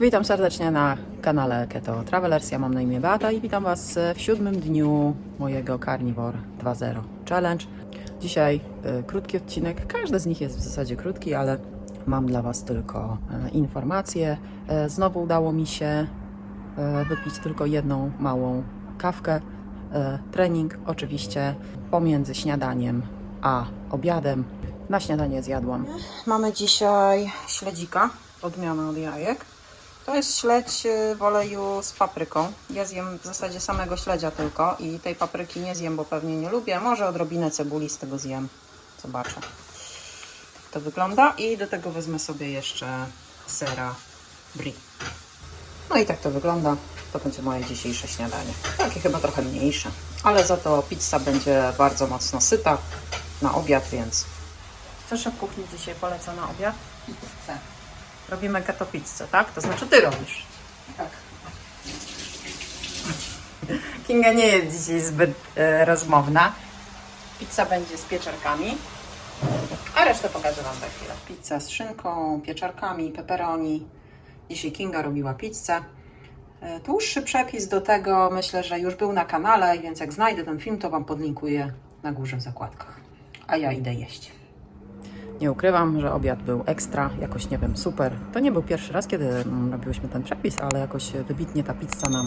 Witam serdecznie na kanale Keto Travelers. Ja mam na imię Beata i witam Was w siódmym dniu mojego Carnivore 2.0 Challenge. Dzisiaj y, krótki odcinek. Każdy z nich jest w zasadzie krótki, ale mam dla Was tylko e, informacje. E, znowu udało mi się e, wypić tylko jedną małą kawkę. E, trening oczywiście pomiędzy śniadaniem a obiadem. Na śniadanie zjadłam. Mamy dzisiaj śledzika, odmiana od jajek. To jest śledź y, w oleju z papryką. Ja zjem w zasadzie samego śledzia tylko i tej papryki nie zjem, bo pewnie nie lubię. Może odrobinę cebuli z tego zjem. Zobaczę. Tak to wygląda. I do tego wezmę sobie jeszcze sera brie. No i tak to wygląda. To będzie moje dzisiejsze śniadanie. Takie chyba trochę mniejsze, ale za to pizza będzie bardzo mocno syta na obiad, więc. Co szef kuchni dzisiaj poleca na obiad? Pizzę. Robimy keto pizzę, tak? To znaczy ty robisz. Tak. Kinga nie jest dzisiaj zbyt e, rozmowna. Pizza będzie z pieczarkami, a resztę pokażę Wam za chwilę. Pizza z szynką, pieczarkami, pepperoni. Dzisiaj Kinga robiła pizzę. E, Dłuższy przepis do tego myślę, że już był na kanale, więc jak znajdę ten film, to Wam podlinkuję na górze w zakładkach. A ja idę jeść. Nie ukrywam, że obiad był ekstra, jakoś nie wiem, super. To nie był pierwszy raz, kiedy mm, robiłyśmy ten przepis, ale jakoś wybitnie ta pizza nam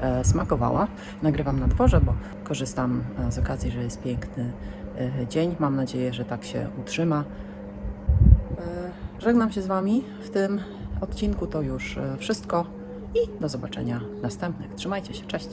e, smakowała. Nagrywam na dworze, bo korzystam e, z okazji, że jest piękny e, dzień. Mam nadzieję, że tak się utrzyma. E, żegnam się z Wami w tym odcinku. To już e, wszystko i do zobaczenia w następnych. Trzymajcie się, cześć!